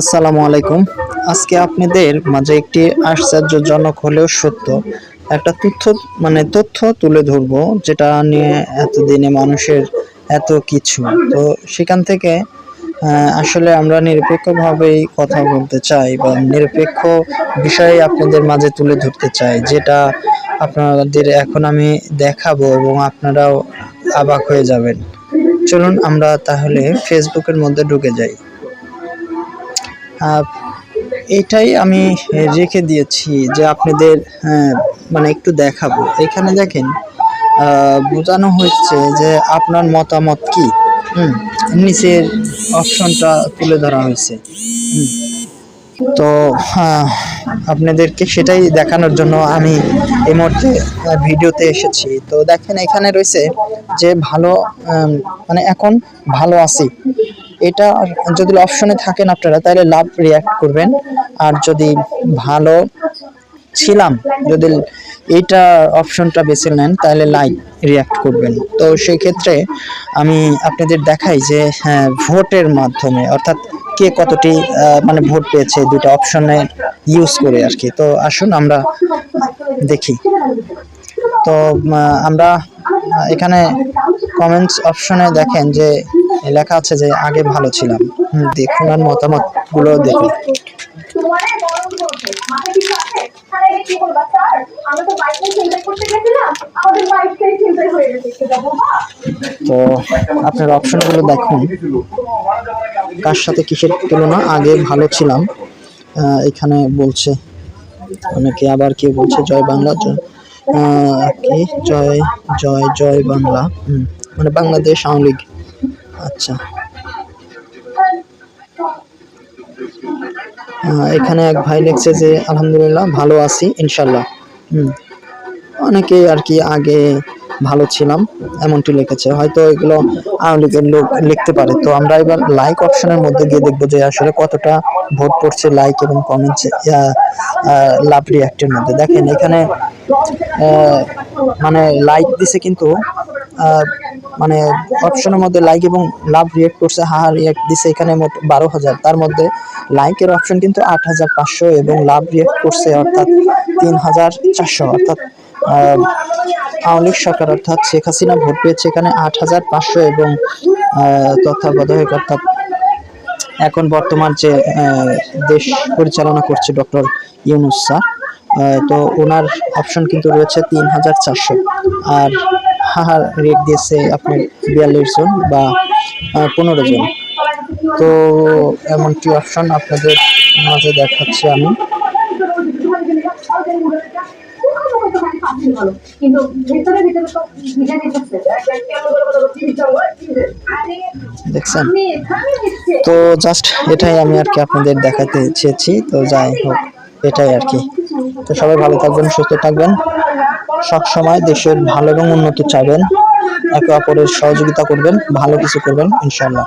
আসসালামু আলাইকুম। আজকে আপনাদের মাঝে একটি আশ্চর্যজনক হলেও সত্য। একটা তথ্য মানে তথ্য তুলে ধরবো, যেটা নিয়ে এতদিনে মানুষের এত কিছু। তো সেখান থেকে আসলে আমরা নিরপেক্ষভাবেই কথা বলতে চাই বা নিরপেক্ষ বিষয়ে আপনাদের মাঝে তুলে ধরতে চাই, যেটা আপনাদের এখন আমি দেখাবো এবং আপনারাও অবাক হয়ে যাবেন। চলুন আমরা তাহলে ফেসবুকের মধ্যে ঢুকে যাই। এটাই আমি রেখে দিয়েছি যে আপনাদের হ্যাঁ, মানে একটু দেখাবো। এখানে দেখেন বোঝানো হচ্ছে যে আপনার মতামত কি। হুম নিচের অপশনটা তুলে ধরা হয়েছে। তো হ্যাঁ, আপনাদেরকে সেটাই দেখানোর জন্য আমি এই মুহূর্তে ভিডিওতে এসেছি। তো দেখেন এখানে রয়েছে যে ভালো মানে এখন ভালো আছি। এটা যদি অপশনে থাকেন আপনারা, তাহলে লাভ রিয়াক্ট করবেন। আর যদি ভালো ছিলাম, যদি এইটা অপশনটা বেছে নেন, তাহলে লাইক রিয়াক্ট করবেন। তো সেই ক্ষেত্রে আমি আপনাদের দেখাই যে হ্যাঁ ভোটের মাধ্যমে, অর্থাৎ কে কতটি মানে ভোট পেয়েছে দুটো অপশনে ইউজ করে আর কি। তো আসুন আমরা দেখি। তো আমরা এখানে কমেন্টস অপশনে দেখেন যে লেখা আছে যে আগে ভালো ছিলাম। হুম, দেখুন আর মতামতগুলো দেখুন তো হয়ে আপনার অপশনগুলো দেখুন। কার সাথে কিসের তুলনা? আগে ভালো ছিলাম। এখানে বলছে অনেকে আবার কেউ বলছে জয় বাংলা কি? জয় জয় জয় বাংলা। হুম, মানে বাংলাদেশ আওয়ামী লীগ। আচ্ছা। এখানে এক ভাই লিখছে যে, আলহামদুলিল্লাহ, ভালো আছি ইনশাল্লাহ হুম। অনেকে আর কি আগে ভালো ছিলাম, এমনটি লিখেছে। হয়তো এগুলো আওয়ামী লীগের লোক লিখতে পারে। তো আমরা এবার লাইক অপশনের মধ্যে গিয়ে দেখব যে, আসলে কতটা ভোট পড়ছে লাইক এবং কমেন্টস লাভ রিয়াক্টের মধ্যে। দেখেন, এখানে মানে লাইক দিছে কিন্তু মানে অপশনের মধ্যে লাইক এবং লাভ রিয়েক্ট করছে, হা রিয়েক্ট দিছে এখানে মোট বারো হাজার। তার মধ্যে লাইকের অপশন কিন্তু আট হাজার পাঁচশো এবং লাভ রিয়েক্ট করছে অর্থাৎ তিন হাজার চারশো। অর্থাৎ আওয়ামী লীগ সরকার অর্থাৎ শেখ হাসিনা ভোট পেয়েছে এখানে আট হাজার পাঁচশো এবং তত্ত্বাবধায়ক অর্থাৎ এখন বর্তমান যে দেশ পরিচালনা করছে ডক্টর ইউনুস স্যার তো ওনার অপশন কিন্তু রয়েছে তিন হাজার চারশো। আর হাহার রেট দিয়েছে আপনার বিয়াল্লিশ জন বা পনেরো জন। তো এমনটি অপশন আপনাদের মাঝে দেখাচ্ছি আমি। দেখছেন? তো জাস্ট এটাই আমি আর কি আপনাদের দেখাতে চেয়েছি। তো যাই হোক, এটাই আর কি। তো সবাই ভালো থাকবেন, সুস্থ থাকবেন। সব সময় দেশের ভালো এবং উন্নতি চাইবেন, একে অপরের সহযোগিতা করবেন, ভালো কিছু করবেন ইনশাল্লাহ